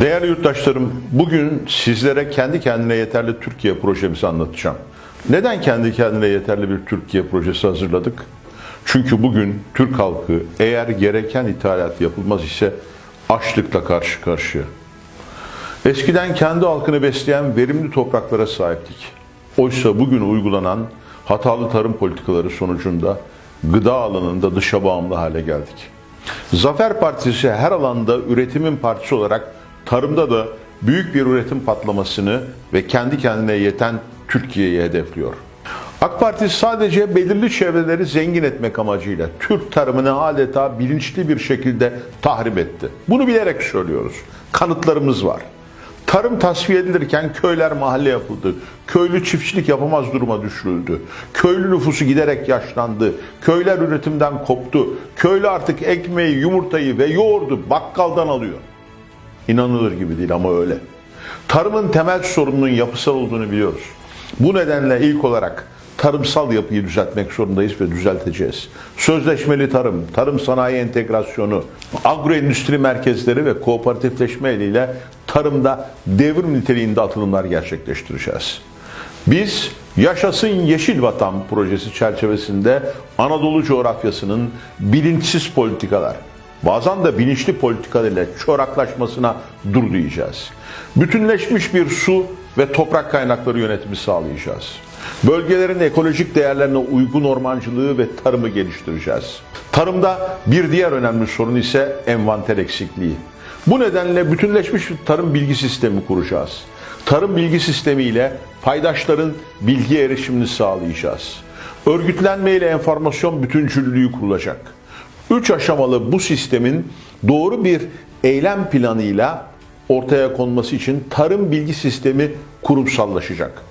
Değerli yurttaşlarım, bugün sizlere kendi kendine yeterli Türkiye projemizi anlatacağım. Neden kendi kendine yeterli bir Türkiye projesi hazırladık? Çünkü bugün Türk halkı eğer gereken ithalat yapılmaz ise açlıkla karşı karşıya. Eskiden kendi halkını besleyen verimli topraklara sahiptik. Oysa bugün uygulanan hatalı tarım politikaları sonucunda gıda alanında dışa bağımlı hale geldik. Zafer Partisi her alanda üretimin partisi olarak tarımda da büyük bir üretim patlamasını ve kendi kendine yeten Türkiye'yi hedefliyor. AK Parti sadece belirli çevreleri zengin etmek amacıyla Türk tarımını adeta bilinçli bir şekilde tahrip etti. Bunu bilerek söylüyoruz. Kanıtlarımız var. Tarım tasfiye edilirken köyler mahalle yapıldı. Köylü çiftçilik yapamaz duruma düşürüldü. Köylü nüfusu giderek yaşlandı. Köyler üretimden koptu. Köylü artık ekmeği, yumurtayı ve yoğurdu bakkaldan alıyor. İnanılır gibi değil ama öyle. Tarımın temel sorununun yapısal olduğunu biliyoruz. Bu nedenle ilk olarak tarımsal yapıyı düzeltmek zorundayız ve düzelteceğiz. Sözleşmeli tarım, tarım sanayi entegrasyonu, agroendüstri merkezleri ve kooperatifleşme eliyle tarımda devrim niteliğinde atılımlar gerçekleştireceğiz. Biz Yaşasın Yeşil Vatan projesi çerçevesinde Anadolu coğrafyasının bilinçsiz politikalar, bazen de bilinçli politikalarıyla çoraklaşmasına dur diyeceğiz. Bütünleşmiş bir su ve toprak kaynakları yönetimi sağlayacağız. Bölgelerin ekolojik değerlerine uygun ormancılığı ve tarımı geliştireceğiz. Tarımda bir diğer önemli sorun ise envanter eksikliği. Bu nedenle bütünleşmiş bir tarım bilgi sistemi kuracağız. Tarım bilgi sistemi ile paydaşların bilgi erişimini sağlayacağız. Örgütlenme ile enformasyon bütüncüllüğü kurulacak. Üç aşamalı bu sistemin doğru bir eylem planıyla ortaya konması için tarım bilgi sistemi kurumsallaşacak.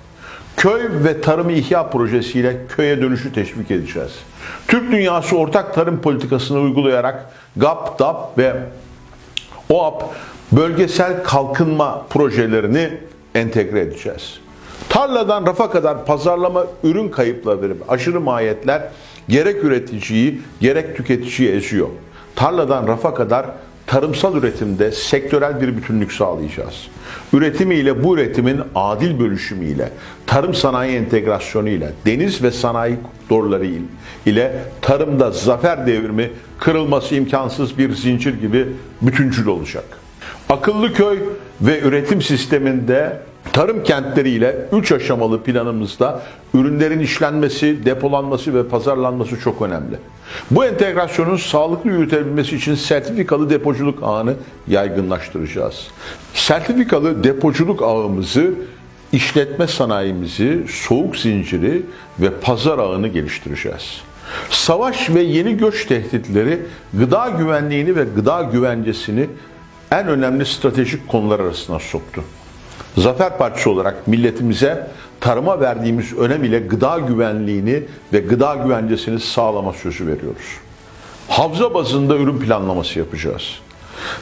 Köy ve Tarımı İhya projesiyle köye dönüşü teşvik edeceğiz. Türk dünyası ortak tarım politikasını uygulayarak GAP, DAP ve OAP bölgesel kalkınma projelerini entegre edeceğiz. Tarladan rafa kadar pazarlama ürün kayıpları aşırı maliyetler gerek üreticiyi gerek tüketiciyi eziyor. Tarladan rafa kadar tarımsal üretimde sektörel bir bütünlük sağlayacağız. Üretimiyle bu üretimin adil bölüşümüyle, tarım sanayi entegrasyonu ile, deniz ve sanayi koridorları ile tarımda zafer devrimi kırılması imkansız bir zincir gibi bütüncül olacak. Akıllı köy ve üretim sisteminde tarım kentleriyle 3 aşamalı planımızda ürünlerin işlenmesi, depolanması ve pazarlanması çok önemli. Bu entegrasyonun sağlıklı yürütebilmesi için sertifikalı depoculuk ağını yaygınlaştıracağız. Sertifikalı depoculuk ağımızı işletme sanayimizi, soğuk zinciri ve pazar ağını geliştireceğiz. Savaş ve yeni göç tehditleri gıda güvenliğini ve gıda güvencesini en önemli stratejik konular arasına soktu. Zafer Partisi olarak milletimize tarıma verdiğimiz önem ile gıda güvenliğini ve gıda güvencesini sağlama sözü veriyoruz. Havza bazında ürün planlaması yapacağız.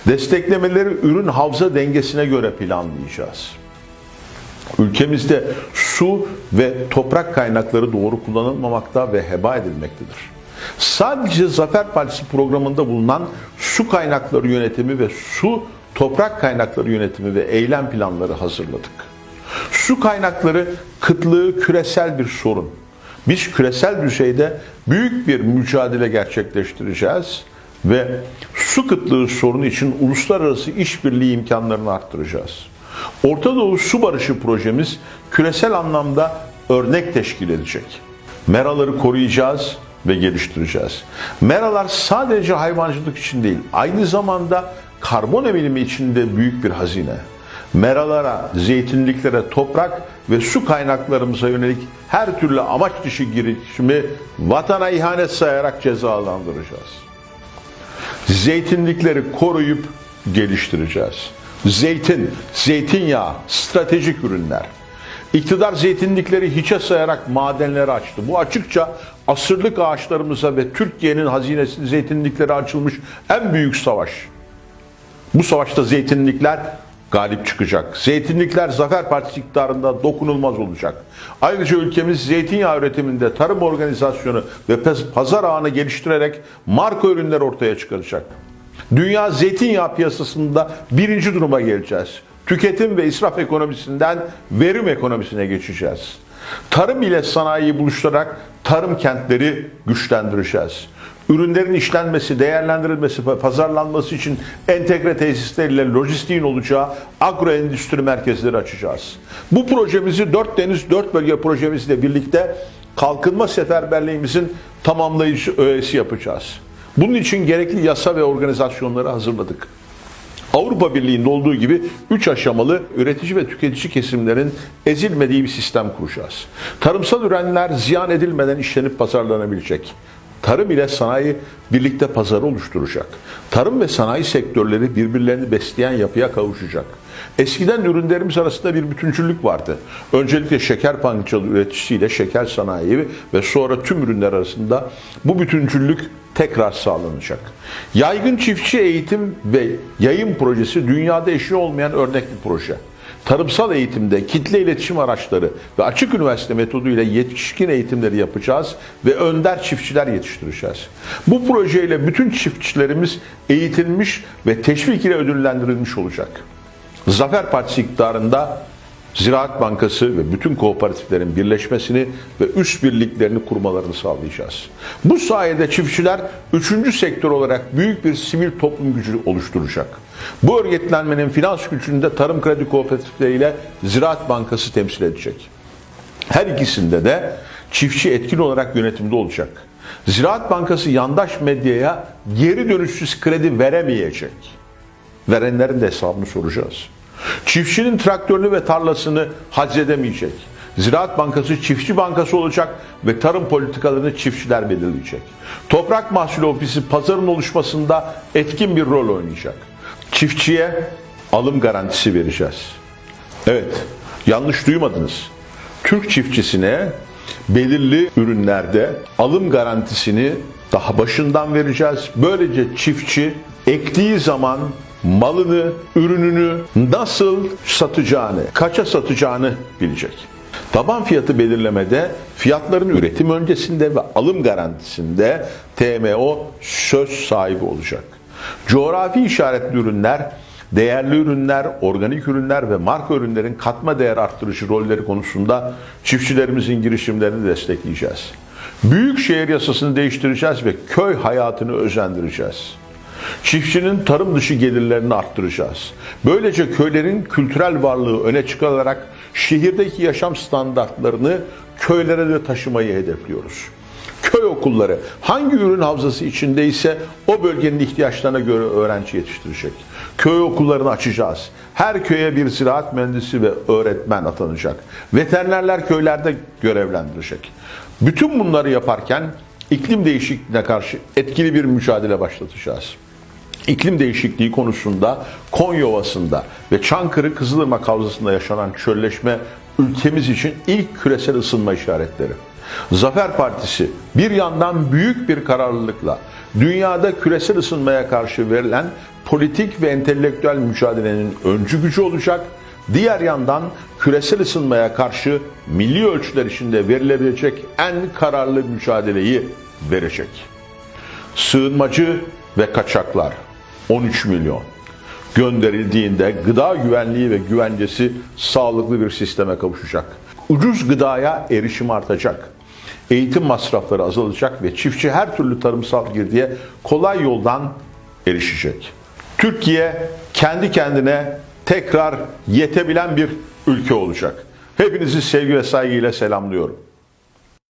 Desteklemeleri ürün havza dengesine göre planlayacağız. Ülkemizde su ve toprak kaynakları doğru kullanılmamakta ve heba edilmektedir. Sadece Zafer Partisi programında bulunan su kaynakları yönetimi ve su toprak kaynakları yönetimi ve eylem planları hazırladık. Su kaynakları kıtlığı küresel bir sorun. Biz küresel düzeyde büyük bir mücadele gerçekleştireceğiz ve su kıtlığı sorunu için uluslararası işbirliği imkanlarını arttıracağız. Orta Doğu Su Barışı projemiz küresel anlamda örnek teşkil edecek. Meraları koruyacağız ve geliştireceğiz. Meralar sadece hayvancılık için değil, aynı zamanda karbon emilimi için de büyük bir hazine. Meralara, zeytinliklere, toprak ve su kaynaklarımıza yönelik her türlü amaç dışı girişimi vatana ihanet sayarak cezalandıracağız. Zeytinlikleri koruyup geliştireceğiz. Zeytin, zeytinyağı, stratejik ürünler. İktidar zeytinlikleri hiçe sayarak madenleri açtı. Bu açıkça asırlık ağaçlarımıza ve Türkiye'nin hazinesi zeytinlikleri açılmış en büyük savaş. Bu savaşta zeytinlikler galip çıkacak. Zeytinlikler Zafer Partisi iktidarında dokunulmaz olacak. Ayrıca ülkemiz zeytinyağı üretiminde tarım organizasyonu ve pazar ağını geliştirerek marka ürünler ortaya çıkaracak. Dünya zeytinyağı piyasasında birinci duruma geleceğiz. Tüketim ve israf ekonomisinden verim ekonomisine geçeceğiz. Tarım ile sanayiyi buluşturarak tarım kentleri güçlendireceğiz. Ürünlerin işlenmesi, değerlendirilmesi pazarlanması için entegre tesisler ile lojistiğin olacağı agro endüstri merkezleri açacağız. Bu projemizi 4 deniz 4 bölge projemizle birlikte kalkınma seferberliğimizin tamamlayıcı öğesi yapacağız. Bunun için gerekli yasa ve organizasyonları hazırladık. Avrupa Birliği'nde olduğu gibi 3 aşamalı üretici ve tüketici kesimlerin ezilmediği bir sistem kuracağız. Tarımsal ürünler ziyan edilmeden işlenip pazarlanabilecek. Tarım ile sanayi birlikte pazarı oluşturacak. Tarım ve sanayi sektörleri birbirlerini besleyen yapıya kavuşacak. Eskiden ürünlerimiz arasında bir bütüncüllük vardı. Öncelikle şeker pançalı üreticisiyle şeker sanayi ve sonra tüm ürünler arasında bu bütüncüllük tekrar sağlanacak. Yaygın çiftçi eğitim ve yayın projesi dünyada eşi olmayan örnek bir proje. Tarımsal eğitimde kitle iletişim araçları ve açık üniversite metoduyla yetişkin eğitimleri yapacağız ve önder çiftçiler yetiştireceğiz. Bu projeyle bütün çiftçilerimiz eğitilmiş ve teşvik ile ödüllendirilmiş olacak. Zafer Partisi iktidarında Ziraat Bankası ve bütün kooperatiflerin birleşmesini ve üst birliklerini kurmalarını sağlayacağız. Bu sayede çiftçiler üçüncü sektör olarak büyük bir sivil toplum gücü oluşturacak. Bu örgütlenmenin finans gücünü de tarım kredi kooperatifleriyle Ziraat Bankası temsil edecek. Her ikisinde de çiftçi etkin olarak yönetimde olacak. Ziraat Bankası yandaş medyaya geri dönüşsüz kredi veremeyecek. Verenlerin de hesabını soracağız. Çiftçinin traktörünü ve tarlasını haczedemeyecek. Ziraat Bankası çiftçi bankası olacak ve tarım politikalarını çiftçiler belirleyecek. Toprak Mahsulü Ofisi pazarın oluşmasında etkin bir rol oynayacak. Çiftçiye alım garantisi vereceğiz. Evet, yanlış duymadınız. Türk çiftçisine belirli ürünlerde alım garantisini daha başından vereceğiz. Böylece çiftçi ektiği zaman malını, ürününü nasıl satacağını, kaça satacağını bilecek. Taban fiyatı belirlemede fiyatların üretim öncesinde ve alım garantisinde TMO söz sahibi olacak. Coğrafi işaretli ürünler, değerli ürünler, organik ürünler ve marka ürünlerin katma değer arttırıcı rolleri konusunda çiftçilerimizin girişimlerini destekleyeceğiz. Büyük şehir yasasını değiştireceğiz ve köy hayatını özendireceğiz. Çiftçinin tarım dışı gelirlerini arttıracağız. Böylece köylerin kültürel varlığı öne çıkarılarak şehirdeki yaşam standartlarını köylere de taşımayı hedefliyoruz. Köy okulları hangi ürün havzası içindeyse o bölgenin ihtiyaçlarına göre öğrenci yetiştirecek. Köy okullarını açacağız. Her köye bir ziraat mühendisi ve öğretmen atanacak. Veterinerler köylerde görevlendirecek. Bütün bunları yaparken iklim değişikliğine karşı etkili bir mücadele başlatacağız. İklim değişikliği konusunda Konya Ovası'nda ve Çankırı Kızılırmak Havzası'nda yaşanan çölleşme ülkemiz için ilk küresel ısınma işaretleri. Zafer Partisi bir yandan büyük bir kararlılıkla dünyada küresel ısınmaya karşı verilen politik ve entelektüel mücadelenin öncü gücü olacak. Diğer yandan küresel ısınmaya karşı milli ölçüler içinde verilebilecek en kararlı mücadeleyi verecek. Sığınmacı ve kaçaklar 13 milyon gönderildiğinde gıda güvenliği ve güvencesi sağlıklı bir sisteme kavuşacak. Ucuz gıdaya erişim artacak. Eğitim masrafları azalacak ve çiftçi her türlü tarımsal girdiye kolay yoldan erişecek. Türkiye kendi kendine tekrar yetebilen bir ülke olacak. Hepinizi sevgi ve saygıyla selamlıyorum.